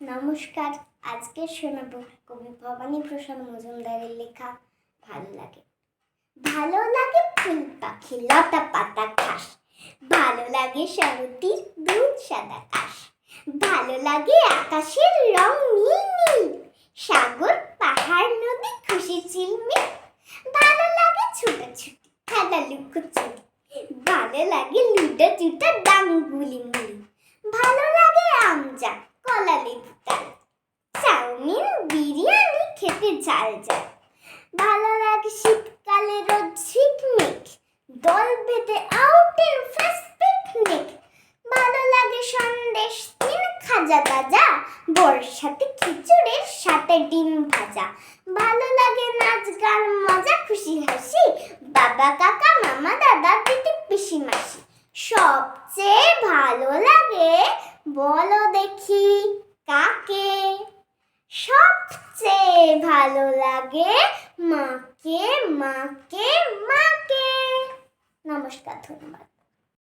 নমস্কার, আজকে শোনাবো কবি ভবানী প্রসাদ মজুমদারের লেখা ভালো লাগে। ভালো লাগে ফুল পাখি, লতা পাতা ঘাস। ভালো লাগে শরতির দুধ সাদা কাশ ভালো লাগে আকাশের রং নীল নীল। সাগর, পাহাড়, নদী, খুশি চিলমিল ভালো লাগে ছুটাছুটি, খেলা লুকোচুরি। ভালো লাগে লুটা চুটা ডাঙ্গুলি মুলি। ভালো লাগে খেতে ঝাল ঝাল ভালো লাগে শীতকালে রোদ ঝিকমিক, দল বেঁধে আউট আউটের ফার্স্ট পিকনিক ভালো লাগে সন্দেশ তিন খাজা তাজা, বর্ষাতে খিচুড়ির সাথে ডিম ভাজা। ভালো লাগে নাচ গান, মজা, খুশি হাসি, বাবা, কাকা, মামা, দাদা, দিদি পিসি মাসি সবচেয়ে ভালো লাগে বলো দেখি কাকে সবচেয়ে ভালো লাগে মাকে মাকে মাকে। নমস্কার ধন্যবাদ।